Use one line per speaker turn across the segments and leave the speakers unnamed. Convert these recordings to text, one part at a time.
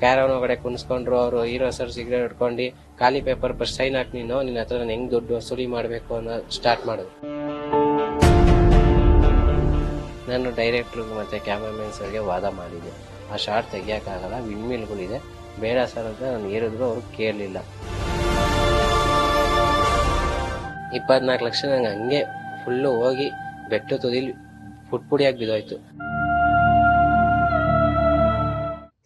Caravan ಒಳಗಡೆ ಕುಣಿಸ್ಕೊಂಡ್ರು, ಅವರು hero sir cigarette ಹಿಡ್ಕೊಂಡು ಖಾಲಿ ಪೇಪರ್ ಪರ್ ಸೈನ್ ಹಾಕಿ ನೀನು, ನಿನ್ನ ಹತ್ರ ನಾನು ಹೆಂಗ್ ದುಡ್ಡು ವಸೂಲಿ ಮಾಡಬೇಕು ಅನ್ನೋ ಸ್ಟಾರ್ಟ್ ಮಾಡಿದ್ರು. ನಾನು ಡೈರೆಕ್ಟ್ರಿಗೆ ಮತ್ತೆ ಕ್ಯಾಮ್ರಾಮನ್ ಸರ್ಗೆ ವಾದ ಮಾಡಿದ್ದೆ. ಆ ಶಾರ್ಟ್ ತೆಗಿಯೋಕ್ಕಾಗಲ್ಲ ವಿಂಡ್ಮಿಲ್ಗಳಿದೆ ಬೇಡ ಸರ್ ಅಂತ ನಾನು ಹೇಳಿದ್ರು ಅವ್ರು ಕೇಳಲಿಲ್ಲ ಇಪ್ಪತ್ನಾಲ್ಕು ಲಕ್ಷ ನಂಗೆ ಹಂಗೆ ಫುಲ್ಲು ಹೋಗಿ ಬೆಟ್ಟು ತುದಿಲಿ ಪುಟ್ಪುಡಿಯಾಗಿ ಬಿದ್ದೋಯ್ತು.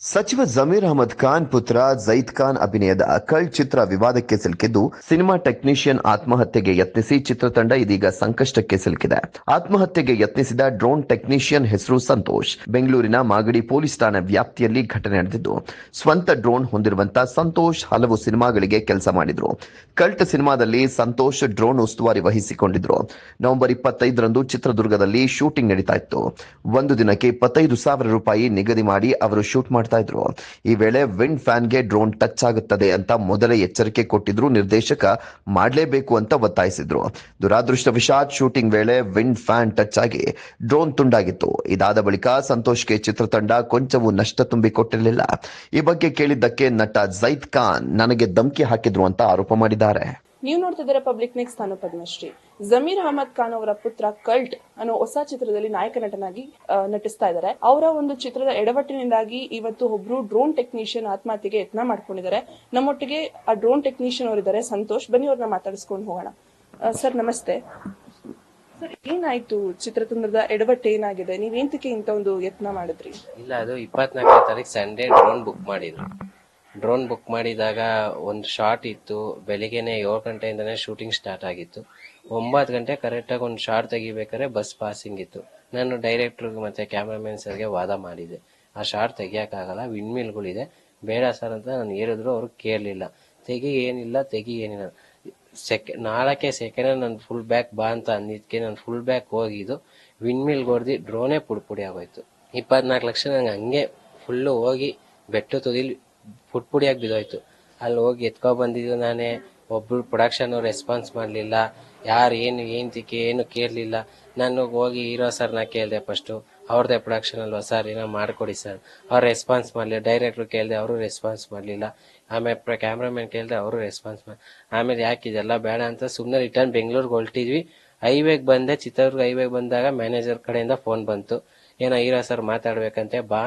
ಸಚಿವ ಜಮೀರ್ ಅಹಮದ್ ಖಾನ್ ಪುತ್ರ ಜೈದ್ ಖಾನ್ ಅಭಿನಯದ ಕಳ್ ಚಿತ್ರ ವಿವಾದಕ್ಕೆ ಸಿಲುಕಿದ್ದು ಸಿನಿಮಾ ಟೆಕ್ನಿಷಿಯನ್ ಆತ್ಮಹತ್ಯೆಗೆ ಯತ್ನಿಸಿ ಚಿತ್ರತಂಡ ಇದೀಗ ಸಂಕಷ್ಟಕ್ಕೆ ಸಿಲುಕಿದೆ. ಆತ್ಮಹತ್ಯೆಗೆ ಯತ್ನಿಸಿದ ಡ್ರೋನ್ ಟೆಕ್ನಿಷಿಯನ್ ಹೆಸರು ಸಂತೋಷ್. ಬೆಂಗಳೂರಿನ ಮಾಗಡಿ ಪೊಲೀಸ್ ಠಾಣಾ ವ್ಯಾಪ್ತಿಯಲ್ಲಿ ಘಟನೆ ನಡೆದಿದ್ದು, ಸ್ವಂತ ಡ್ರೋನ್ ಹೊಂದಿರುವಂತಹ ಸಂತೋಷ್ ಹಲವು ಸಿನಿಮಾಗಳಿಗೆ ಕೆಲಸ ಮಾಡಿದ್ರು. ಕಲ್ಟ್ ಸಿನಿಮಾದಲ್ಲಿ ಸಂತೋಷ್ ಡ್ರೋನ್ ಉಸ್ತುವಾರಿ ವಹಿಸಿಕೊಂಡಿದ್ರು. ನವೆಂಬರ್ ಇಪ್ಪತ್ತೈದರಂದು ಚಿತ್ರದುರ್ಗದಲ್ಲಿ ಶೂಟಿಂಗ್ ನಡೀತಾ ಇತ್ತು. ಒಂದು ದಿನಕ್ಕೆ ಇಪ್ಪತ್ತೈದು ಸಾವಿರ ರೂಪಾಯಿ ನಿಗದಿ ಮಾಡಿ ಅವರು ಶೂಟ್ ಮಾಡ್ತಾ ಇದ್ರು ಈ ವೇಳೆ ವಿಂಡ್ ಫ್ಯಾನ್ಗೆ ಡ್ರೋನ್ ಟಚ್ ಆಗುತ್ತದೆ ಅಂತ ಮೊದಲೇ ಎಚ್ಚರಿಕೆ ಕೊಟ್ಟಿದ್ರು ನಿರ್ದೇಶಕ. ಮಾಡಲೇಬೇಕು ಅಂತ ಒತ್ತಾಯಿಸಿದ್ರು. ದುರಾದೃಷ್ಟವಶಾತ್ ಶೂಟಿಂಗ್ ವೇಳೆ ವಿಂಡ್ ಫ್ಯಾನ್ ಟಚ್ ಆಗಿ ಡ್ರೋನ್ ತುಂಡಾಗಿತ್ತು. ಇದಾದ ಬಳಿಕ ಸಂತೋಷ್ಗೆ ಚಿತ್ರತಂಡ ಕೊಂಚವೂ ನಷ್ಟ ತುಂಬಿಕೊಟ್ಟಿರಲಿಲ್ಲ ಈ ಬಗ್ಗೆ ಕೇಳಿದ್ದಕ್ಕೆ ನಟ ಜೈದ್ ಖಾನ್ ನನಗೆ ಧಮಕಿ ಹಾಕಿದ್ರು ಅಂತ ಆರೋಪ ಮಾಡಿದ್ದಾರೆ.
ನೀವು ನೋಡ್ತಿದ್ದೀರಾ ಪಬ್ಲಿಕ್ ನೆಕ್ಸ್ಟ್ ನಾನು ಪದ್ಮಶ್ರೀ. ಜಮೀರ್ ಅಹಮದ್ ಖಾನ್ ಅವರ ಪುತ್ರ ಕಲ್ಟ್ ಅನ್ನೋ ಹೊಸ ಚಿತ್ರದಲ್ಲಿ ನಾಯಕ ನಟನಾಗಿ ನಟಿಸ್ತಾ ಇದ್ದಾರೆ. ಅವರ ಒಂದು ಚಿತ್ರದ ಎಡವಟ್ಟಿನಿಂದಾಗಿ ಇವತ್ತು ಒಬ್ರು ಡ್ರೋನ್ ಟೆಕ್ನಿಷಿಯನ್ ಆತ್ಮಹತ್ಯೆಗೆ ಯತ್ನ ಮಾಡ್ಕೊಂಡಿದ್ದಾರೆ. ನಮ್ಮೊಟ್ಟಿಗೆ ಆ ಡ್ರೋನ್ ಟೆಕ್ನಿಷಿಯನ್ ಅವರಿದ್ದಾರೆ. ಸಂತೋಷ್, ಬನ್ನಿ ಅವ್ರನ್ನ ಮಾತಾಡಿಸ್ಕೊಂಡು ಹೋಗೋಣ. ಸರ್, ನಮಸ್ತೆ. ಸರ್, ಏನಾಯ್ತು ಚಿತ್ರತಂತ್ರದ ಎಡವಟ್ಟು ಏನಾಗಿದೆ? ನೀವೇಂತಕ್ಕೆ ಇಂತ ಒಂದು ಯತ್ನ ಮಾಡಿದ್ರಿ?
ಇಲ್ಲ, ಅದು ಇಪ್ಪತ್ನಾಲ್ಕನೇ ತಾರೀಕು ಸಂಡೇ ಡ್ರೋನ್ ಬುಕ್ ಮಾಡಿದ್ರು. ಡ್ರೋನ್ ಬುಕ್ ಮಾಡಿದಾಗ ಒಂದು ಶಾರ್ಟ್ ಇತ್ತು. ಬೆಳಿಗ್ಗೆನೆ ಏಳು ಗಂಟೆಯಿಂದನೇ ಶೂಟಿಂಗ್ ಸ್ಟಾರ್ಟ್ ಆಗಿತ್ತು. ಒಂಬತ್ತು ಗಂಟೆ ಕರೆಕ್ಟಾಗಿ ಒಂದು ಶಾರ್ಟ್ ತೆಗಿಬೇಕಾದ್ರೆ ಬಸ್ ಪಾಸಿಂಗ್ ಇತ್ತು. ನಾನು ಡೈರೆಕ್ಟ್ರಿಗೆ ಮತ್ತೆ ಕ್ಯಾಮ್ರಾಮನ್ ಸರ್ಗೆ ವಾದ ಮಾಡಿದೆ. ಆ ಶಾರ್ಟ್ ತೆಗಿಯೋಕ್ಕಾಗಲ್ಲ ವಿಂಡ್ಮಿಲ್ಗಳಿದೆ ಬೇಡ ಸರ್ ಅಂತ ನಾನು ಹೇಳಿದ್ರು, ಅವರು ಕೇಳಲಿಲ್ಲ. ತೆಗಿ ಏನಿಲ್ಲ ತೆಗಿ ಏನಿಲ್ಲ. ಸೆಕೆ ನಾಳಕ್ಕೆ ಸೆಕೆಂಡ್ ನಾನು ಫುಲ್ ಬ್ಯಾಕ್ ಬಾ ಅಂತ ಅಂದಿದ್ದಕ್ಕೆ ನಾನು ಫುಲ್ ಬ್ಯಾಕ್ ಹೋಗಿದ್ದು. ವಿಂಡ್ಮಿಲ್ ಹೊಡೆದು ಡ್ರೋನೇ ಪುಡಿ ಪುಡಿ ಆಗೋಯ್ತು. ಇಪ್ಪತ್ನಾಲ್ಕು ಲಕ್ಷ ನಂಗೆ ಹಂಗೆ ಫುಲ್ಲು ಹೋಗಿ ಬೆಟ್ಟು ತುದಿಲಿ ಪುಟ್ ಪುಡಿಯಾಗಿ ಬಿದ್ದೋಯ್ತು. ಅಲ್ಲಿ ಹೋಗಿ ಎತ್ಕೊ ಬಂದಿದ್ದು ನಾನೇ. ಒಬ್ರು ಪ್ರೊಡಕ್ಷನ್ ರೆಸ್ಪಾನ್ಸ್ ಮಾಡಲಿಲ್ಲ. ಯಾರು ಏನು ಏಂತಿಕೆ ಏನು ಕೇಳಲಿಲ್ಲ. ನಾನು ಹೋಗಿ ಹೀರೋ ಸರ್ನ ಕೇಳಿದೆ ಫಸ್ಟು ಅವ್ರದ್ದೇ ಅಲ್ವಾ ಸರ್ ಏನೋ ಮಾಡಿಕೊಡಿ ಸರ್ ಅವ್ರು ರೆಸ್ಪಾನ್ಸ್ ಮಾಡಲಿಲ್ಲ ಡೈರೆಕ್ಟ್ರು ಕೇಳಿದೆ ಅವರು ರೆಸ್ಪಾನ್ಸ್ ಮಾಡಲಿಲ್ಲ. ಆಮೇಲೆ ಕ್ಯಾಮ್ರಾಮನ್ ಕೇಳಿದೆ ಅವರು ರೆಸ್ಪಾನ್ಸ್ ಮಾಡಿ, ಆಮೇಲೆ ಯಾಕೆ ಇದೆಲ್ಲ ಬೇಡ ಅಂತ ಸುಮ್ಮನೆ ರಿಟರ್ನ್ ಬೆಂಗಳೂರಿಗೆ ಹೊಲ್ಟಿದ್ವಿ. ಹೈವೇಗೆ ಬಂದೆ, ಚಿತ್ರದುರ್ಗ ಹೈವೇಗೆ ಬಂದಾಗ ಮ್ಯಾನೇಜರ್ ಕಡೆಯಿಂದ ಫೋನ್ ಬಂತು. ಏನೋ ಹೀರೋ ಸರ್ ಮಾತಾಡ್ಬೇಕಂತೆ, ಬಾ.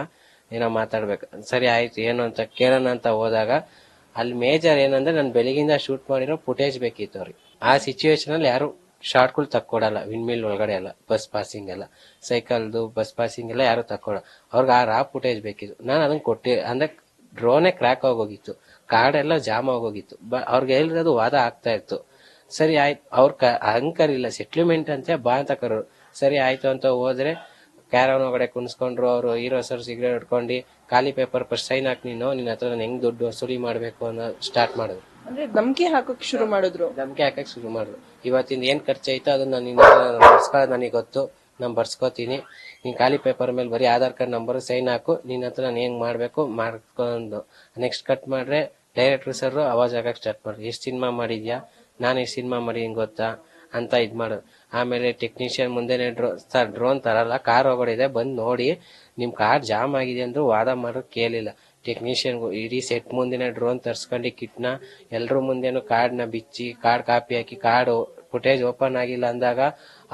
ಏನೋ ಮಾತಾಡ್ಬೇಕು. ಸರಿ, ಆಯ್ತು, ಏನು ಅಂತ ಕೇಳೋಣ ಅಂತ ಹೋದಾಗ ಅಲ್ಲಿ ಮೇಜರ್ ಏನಂದ್ರೆ ನಾನು ಬೆಳಗಿಂದ ಶೂಟ್ ಮಾಡಿರೋ ಫುಟೇಜ್ ಬೇಕಿತ್ತು ಅವ್ರಿಗೆ. ಆ ಸಿಚುವೇಶನ್ ಅಲ್ಲಿ ಯಾರು ಶಾರ್ಟ್ಗಳು ತಕ್ಕೊಡಲ್ಲ ವಿಂಡ್ಮಿಲ್ ಒಳಗಡೆ ಎಲ್ಲ ಬಸ್ ಪಾಸಿಂಗ್ ಎಲ್ಲ ಸೈಕಲ್ದು ಬಸ್ ಪಾಸಿಂಗ್ ಎಲ್ಲ ಯಾರು ತಕ್ಕೊಡ ಅವ್ರಿಗೆ ಆ ರಾ ಫುಟೇಜ್ ಬೇಕಿತ್ತು. ನಾನು ಅದನ್ನ ಕೊಟ್ಟಿ, ಅಂದ್ರೆ ಡ್ರೋನೇ ಕ್ರ್ಯಾಕ್ ಆಗೋಗಿತ್ತು ಕಾರ್ಡ್ ಎಲ್ಲ ಜಾಮ್ ಆಗೋಗಿತ್ತು, ಬ, ಅವ್ರಿಗೆ ಅದು ವಾದ ಆಗ್ತಾ ಇತ್ತು. ಸರಿ, ಆಯ್ತು, ಅವ್ರ ಕ ಅಹಂಕಾರ ಸೆಟ್ಲ್ಮೆಂಟ್ ಅಂತ ಬಾ ಅಂತ ಕರೋರು. ಸರಿ, ಆಯ್ತು ಅಂತ ಹೋದ್ರೆ ಕ್ಯಾರವನ್ ಒಳಗಡೆ ಕುಣಿಸ್ಕೊಂಡ್ರು ಅವರು ಹೀರೋ ಸರ್ ಸಿಗರೇಟ್ ಹಿಡ್ಕೊಂಡು ಖಾಲಿ ಪೇಪರ್ ಫಸ್ಟ್ ಸೈನ್ ಹಾಕಿ ನೀನು ನಿನ್ನ ಹತ್ರ ನಾನು ಹೆಂಗ್ ದುಡ್ಡು ವಸೂಲಿ ಮಾಡಬೇಕು ಅನ್ನೋ ಸ್ಟಾರ್ಟ್ ಮಾಡಿದ್ರು.
ಅಂದ್ರೆ ನಂಬಿಕೆ ಹಾಕಕ್ ಶುರು ಮಾಡಿದ್ರು.
ನಮ್ಗೆ ಹಾಕಕ್ ಶುರು ಮಾಡಿದ್ರು. ಇವತ್ತಿಂದ ಏನ್ ಖರ್ಚಾಯ್ತು ಅದನ್ನ ನಿನ್ನ ಬರ್ಸ್ಕೊಳ್ಳೋದು ನನಗೆ ಗೊತ್ತು ನಾನು ಬರ್ಸ್ಕೊತೀನಿ. ನೀನ್ ಖಾಲಿ ಪೇಪರ್ ಮೇಲೆ ಬರೀ ಆಧಾರ್ ಕಾರ್ಡ್ ನಂಬರ್ ಸೈನ್ ಹಾಕು ನಿನ್ನ ಹತ್ರ ನಾನು ಹೆಂಗ್ ಮಾಡ್ಬೇಕು ಮಾಡ್ಕೊಂಡು. ನೆಕ್ಸ್ಟ್ ಕಟ್ ಮಾಡ್ರೆ ಡೈರೆಕ್ಟರ್ ಸರ್ ಅವಾಜ್ ಹಾಕಕ್ ಸ್ಟಾರ್ಟ್ ಮಾಡಿ ಎಷ್ಟು ಸಿನಿಮಾ ಮಾಡಿದ್ಯಾ? ನಾನು ಎಷ್ಟು ಸಿನಿಮಾ ಮಾಡಿದೀನಿ ಗೊತ್ತಾ? ಅಂತ ಇದ್ ಮಾಡೋದು ಆಮೇಲೆ ಟೆಕ್ನಿಷಿಯನ್ ಮುಂದೆನೆ ಡ್ರೋ, ಸರ್ ಡ್ರೋನ್ ತರಲ್ಲ ಕಾರ್ ಇದೆ ಬಂದು ನೋಡಿ, ನಿಮ್ ಕಾರ್ ಜಾಮ್ ಆಗಿದೆ ಅಂದ್ರು ವಾದ ಮಾಡೋದು ಕೇಳಿಲ್ಲ. ಟೆಕ್ನಿಷಿಯನ್ ಇಡೀ ಸೆಟ್ ಮುಂದಿನ ಡ್ರೋನ್ ತರ್ಸ್ಕೊಂಡು, ಕಿಟ್ನ ಎಲ್ಲರೂ ಮುಂದೆನೂ ಕಾರ್ಡ್ನ ಬಿಚ್ಚಿ ಕಾರ್ಡ್ ಕಾಪಿ ಹಾಕಿ ಕಾರ್ಡ್ ಫುಟೇಜ್ ಓಪನ್ ಆಗಿಲ್ಲ ಅಂದಾಗ,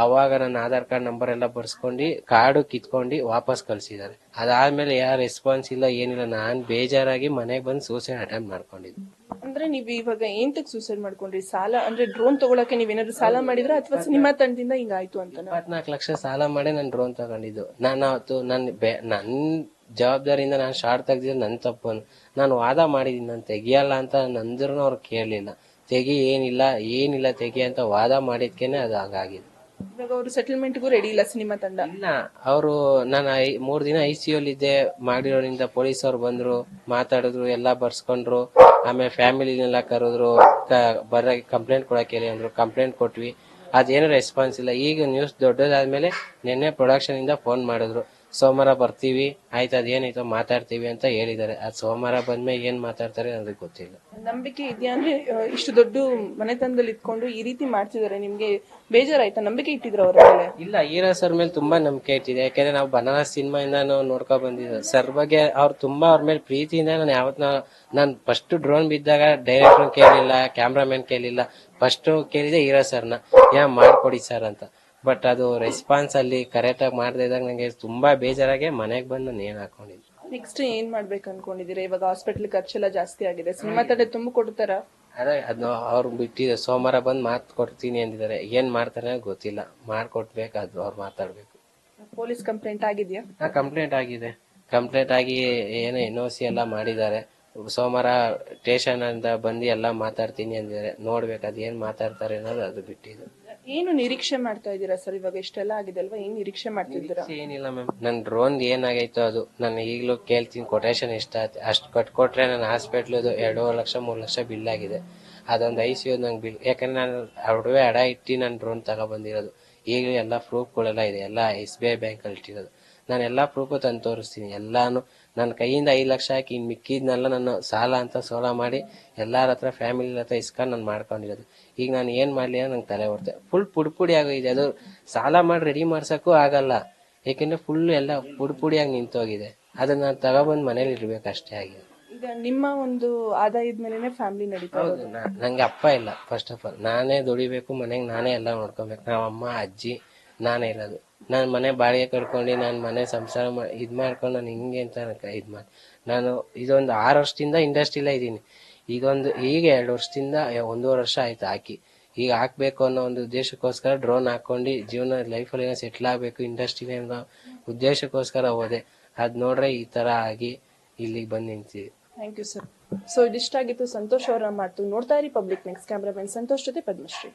ಅವಾಗ ನನ್ನ ಆಧಾರ್ ಕಾರ್ಡ್ ನಂಬರ್ ಎಲ್ಲ ಬರ್ಸ್ಕೊಂಡು ಕಾರ್ಡು ಕಿತ್ಕೊಂಡು ವಾಪಸ್ ಕಳ್ಸಿದ್ದಾರೆ. ಅದಾದ್ಮೇಲೆ ಯಾರ ರೆಸ್ಪಾನ್ಸ್ ಇಲ್ಲ, ಏನಿಲ್ಲ, ನಾನು ಬೇಜಾರಾಗಿ ಮನೆಗೆ ಬಂದು ಸೂಸೈಡ್ ಅಟೆಂಪ್ಟ್ ಮಾಡ್ಕೊಂಡಿದ್ದೆ.
ಅಂದ್ರೆ ನೀವು ಇವಾಗ ಏಂತಕ್ ಸೂಸೈಡ್ ಮಾಡ್ಕೊಂಡ್ರಿ ಸಾಲ ಅಂದ್ರೆ ಡ್ರೋನ್ ತಗೊಳಕ್ಕೆ ನೀವೇನಾದ್ರು ಸಾಲ ಮಾಡಿದ್ರ ಅಥವಾ ಸಿನಿಮಾ ತಂಡದಿಂದ ಹಿಂಗಾಯ್ತು ಅಂತ
ಇಪ್ಪತ್ನಾಲ್ಕು ಲಕ್ಷ ಸಾಲ ಮಾಡಿ ನಾನು ಡ್ರೋನ್ ತಗೊಂಡಿದ್ದು. ನಾನು ಅವತ್ತು ನನ್ನ ನನ್ನ ಜವಾಬ್ದಾರಿಯಿಂದ ನಾನು ಶಾರ್ಟ್ ತೆಗ್ದಿದ್ದು ನನ್ನ ತಪ್ಪು. ನಾನು ವಾದ ಮಾಡಿದ್ದೀನಿ ನಾನು ತೆಗಿಯಲ್ಲ ಅಂತ ನಂದ್ರೂ ಅವ್ರು ಕೇಳಲಿಲ್ಲ. ತೆಗಿ ಏನಿಲ್ಲ ಏನಿಲ್ಲ ತೆಗಿ ಅಂತ ವಾದ ಮಾಡಿದ್ಕೇನೆ ಅದು ಹಂಗಾಗಿದೆ.
ಇವಾಗ ಅವರು ಸೆಟಲ್ಮೆಂಟ್ಗೂ ರೆಡಿ ಇಲ್ಲ ಸಿನಿಮಾ ತಂಡ.
ಇಲ್ಲ, ಅವರು ನಾನು ಮೂರ್ ದಿನ ಐ ಸಿ ಇದ್ದೆ ಮಾಡಿರೋದ್ರಿಂದ ಪೊಲೀಸ್ ಅವ್ರು ಬಂದ್ರು, ಮಾತಾಡಿದ್ರು, ಎಲ್ಲಾ ಬರ್ಸ್ಕೊಂಡ್ರು, ಆಮೇಲೆ ಫ್ಯಾಮಿಲಿನೆಲ್ಲ ಕರೆದ್ರು ಬರ ಕಂಪ್ಲೇಂಟ್ ಕೊಡಕ್ಕೆ ಹೇಳಿ ಅಂದ್ರು ಕಂಪ್ಲೇಂಟ್ ಕೊಟ್ವಿ. ಅದೇನು ರೆಸ್ಪಾನ್ಸ್ ಇಲ್ಲ. ಈಗ ನ್ಯೂಸ್ ದೊಡ್ಡದಾದ್ಮೇಲೆ ನಿನ್ನೆ ಪ್ರೊಡಕ್ಷನ್ ಇಂದ ಫೋನ್ ಮಾಡಿದ್ರು. ಸೋಮವಾರ ಬರ್ತೀವಿ, ಆಯ್ತು ಅದೇನಾಯ್ತು ಮಾತಾಡ್ತೀವಿ ಅಂತ ಹೇಳಿದ್ದಾರೆ. ಅದು ಸೋಮವಾರ ಬಂದ್ಮೇಲೆ ಏನ್ ಮಾತಾಡ್ತಾರೆ ಅದಕ್ಕೆ ಗೊತ್ತಿಲ್ಲ.
ನಂಬಿಕೆ ಇದೆಯಾ ಅಂದ್ರೆ ಇಷ್ಟು ದೊಡ್ಡ ಮನೆತನದಲ್ಲಿ ಇಟ್ಕೊಂಡು ಈ ರೀತಿ ಮಾಡ್ತಿದ್ದಾರೆ ನಿಮ್ಗೆ ಬೇಜಾರಾಯ್ತಾ? ನಂಬಿಕೆ ಇಟ್ಟಿದ್ರು ಅವ್ರ ಮೇಲೆ?
ಇಲ್ಲ, ಈರಾ ಸರ್ ಮೇಲೆ ತುಂಬಾ ನಂಬಿಕೆ ಇಟ್ಟಿದೆ. ಯಾಕಂದ್ರೆ ನಾವು ಬನಾರಸ್ ಸಿನಿಮಾಯಿಂದ ನಾವು ನೋಡ್ಕೊಂಡ್ ಬಂದಿದ್ದೆ. ಸರ್ ಬಗ್ಗೆ ಅವ್ರು ತುಂಬಾ ಅವ್ರ ಮೇಲೆ ಪ್ರೀತಿಯಿಂದ ನಾನು ಯಾವತ್ ನಾನು ಫಸ್ಟ್ ಡ್ರೋನ್ ಬಿದ್ದಾಗ ಡೈರೆಕ್ಟರ್ ಕೇಳಿಲ್ಲ ಕ್ಯಾಮ್ರಾಮನ್ ಕೇಳಿಲ್ಲ. ಫಸ್ಟ್ ಕೇಳಿದೆ ಹೀರಾ ಸರ್ನ. ಯಾ, ಮಾಡ್ಕೊಡಿ ಸರ್ ಅಂತ. ಬಟ್ ಅದು ರೆಸ್ಪಾನ್ಸ್ ಅಲ್ಲಿ ಕರೆಕ್ಟ್ ಆಗಿ ಮಾಡದೇ ಇದ್ದಾಗ ನಂಗೆ ತುಂಬಾ ಬೇಜಾರಾಗಿ ಮನೆಗೆ ಬಂದು ನೇಣು ಹಾಕೊಂಡಿದ್ದೆ.
ನೆಕ್ಸ್ಟ್ ಏನ್ ಮಾಡ್ಬೇಕು ಅನ್ಕೊಂಡಿದೀರಾ ಇವಾಗ ಹಾಸ್ಪಿಟಲ್ ಖರ್ಚೆಲ್ಲ ಜಾಸ್ತಿ ಆಗಿದೆ. ಸಿನಿಮಾ ತಂಡ ತುಂಬ ಕೊಡ್ತಾರ?
ಅದೇ ಅದನ್ನ ಅವ್ರು ಬಿಟ್ಟಿದೆ ಸೋಮವಾರ ಬಂದು ಮಾತ್ ಕೊಡ್ತೀನಿ ಅಂದಿದ್ದಾರೆ. ಏನ್ ಮಾಡ್ತಾರೆ ಗೊತ್ತಿಲ್ಲ. ಮಾಡ್ಕೊಟ್ಬೇಕು ಅದು ಅವ್ರು ಮಾತಾಡ್ಬೇಕು.
ಪೊಲೀಸ್ ಕಂಪ್ಲೇಂಟ್ ಆಗಿದ್ಯಾ?
ಕಂಪ್ಲೇಂಟ್ ಆಗಿದೆ. ಕಂಪ್ಲೇಂಟ್ ಆಗಿ ಏನೋ ಎನ್ ಸಿ ಎಲ್ಲ ಮಾಡಿದ್ದಾರೆ. ಸೋಮವಾರ ಸ್ಟೇಷನ್ ಅಂತ ಬಂದು ಎಲ್ಲ ಮಾತಾಡ್ತೀನಿ ಅಂದಿದ್ದಾರೆ. ನೋಡ್ಬೇಕು ಅದೇನ್ ಏನ್ ಮಾತಾಡ್ತಾರೆ ಅನ್ನೋದು ಅದು ಬಿಟ್ಟಿದ್ದು
ಏನು ನಿರೀಕ್ಷೆ ಮಾಡ್ತಾ ಇದ್ದೀರಾ ಸರ್? ಇವಾಗ ಇಷ್ಟೆಲ್ಲ ಆಗಿದೆ ಅಲ್ವಾ? ಏನ್ ನಿರೀಕ್ಷೆ ಮಾಡ್ತಿದ್ದೀರಾ
ಏನಿಲ್ಲ ಮ್ಯಾಮ್. ನನ್ ಡ್ರೋನ್ ಏನಾಗೈತೋ ಅದು. ನಾನು ಈಗಲೂ ಕೇಳ್ತೀನಿ ಕೊಟೇಶನ್ ಎಷ್ಟ ಅಷ್ಟು ಕಟ್ಕೊಟ್ರೆ ನನ್ನ ಹಾಸ್ಪಿಟ್ಲದು ಎರಡೂವರೆ ಲಕ್ಷ, ಮೂರು ಲಕ್ಷ ಬಿಲ್ ಆಗಿದೆ. ಅದೊಂದು ಐ ಸಿ ಯು ನಂಗೆ ಬಿಲ್ ಯಾಕಂದ್ರೆ ನಾನು ಒಡವೆ ಅಡ ಇಟ್ಟು ನಾನು ಡ್ರೋನ್ ತಗೊಬಂದಿರೋದು. ಈಗಲೂ ಎಲ್ಲ ಪ್ರೂಫ್ಗಳೆಲ್ಲ ಇದೆ. ಎಲ್ಲ ಎಸ್ ಬಿ ಐ ಬ್ಯಾಂಕಲ್ಲಿ ಇಟ್ಟಿರೋದು. ನಾನು ಎಲ್ಲ ಪ್ರೂಫು ತಂದು ತೋರಿಸ್ತೀನಿ. ಎಲ್ಲಾನು ನನ್ನ ಕೈಯಿಂದ ಐದು ಲಕ್ಷ ಹಾಕಿ ಇನ್ನು ಮಿಕ್ಕಿದ್ನೆಲ್ಲ ನಾನು ಸಾಲ ಅಂತ ಸೋಲ ಮಾಡಿ ಎಲ್ಲಾರ ಹತ್ರ ಫ್ಯಾಮಿಲಿ ಹತ್ರ ಇಸ್ಕೊಂಡು ನಾನು ಮಾಡ್ಕೊಂಡಿರೋದು. ಈಗ ನಾನು ಏನು ಮಾಡಲಿ ನಂಗೆ ತಲೆ ಹೊಡ್ತೆ ಫುಲ್ ಪುಡಿ ಪುಡಿ ಆಗೋಗಿದೆ. ಅದು ಸಾಲ ಮಾಡಿ ರೆಡಿ ಮಾಡ್ಸೋಕ್ಕೂ ಆಗಲ್ಲ. ಏಕೆಂದ್ರೆ ಫುಲ್ ಎಲ್ಲ ಪುಡಿ ಪುಡಿಯಾಗಿ ನಿಂತೋಗಿದೆ. ಅದನ್ನ ನಾನು ತಗೊಬಂದು ಮನೇಲಿ ಇರ್ಬೇಕು ಅಷ್ಟೇ ಆಗಿದೆ
ಈಗ ನಿಮ್ಮ ಒಂದು ಆದಾಯದ ಮೇಲೆ ಫ್ಯಾಮಿಲಿ ನಡೀತಾ
ಹೌದು. ನಾ- ನಂಗೆ ಅಪ್ಪ ಇಲ್ಲ ಫಸ್ಟ್ ಆಫ್ ಆಲ್ ನಾನೇ ದುಡಿಬೇಕು ಮನೆಗೆ ನಾನೇ ಎಲ್ಲ ನೋಡ್ಕೊಬೇಕು. ನಾವು ಅಮ್ಮ ಅಜ್ಜಿ ನಾನೇ ಇರೋದು. ನಾನು ಮನೆ ಬಾಡಿಗೆ ಕಟ್ಕೊಂಡು, ನಾನು ಮನೆ ಸಂಸಾರ ಇದು ಮಾಡ್ಕೊಂಡು ನಾನು ಹಿಂಗೆ ಅಂತ ಇದು ಮಾಡಿ, ನಾನು ಇದೊಂದು ಆರು ವರ್ಷದಿಂದ ಇಂಡಸ್ಟ್ರಿಲೇ ಇದ್ದೀನಿ. ಈಗೊಂದು, ಈಗ ಎರಡು ವರ್ಷದಿಂದ ಒಂದೂವರೆ ವರ್ಷ ಆಯ್ತು ಹಾಕಿ. ಈಗ ಹಾಕ್ಬೇಕು ಅನ್ನೋ ಒಂದು ಉದ್ದೇಶಕ್ಕೋಸ್ಕರ ಡ್ರೋನ್ ಹಾಕೊಂಡು ಜೀವನ ಲೈಫಲ್ಲಿ ಏನೋ ಸೆಟ್ಲ್ ಆಗಬೇಕು ಇಂಡಸ್ಟ್ರಿಲಿ ಅನ್ನೋ ಉದ್ದೇಶಕ್ಕೋಸ್ಕರ ಹೋದೆ. ಅದು ನೋಡ್ರೆ ಈ ಥರ ಆಗಿ ಇಲ್ಲಿಗೆ ಬಂದು ನಿಂತಿದೆ
ಥ್ಯಾಂಕ್ ಯು ಸರ್ ಸೊ ಇದಿಷ್ಟಾಗಿತ್ತು. ಸಂತೋಷ್ ಅವರ ಮಾತು ನೋಡ್ತಾ ಇರಿ ಪಬ್ಲಿಕ್ ನೆಕ್ಸ್ಟ್ ಕ್ಯಾಮ್ರಾಮನ್ ಸಂತೋಷ್ ಜೊತೆ ಪದ್ಮಶ್ರೀ.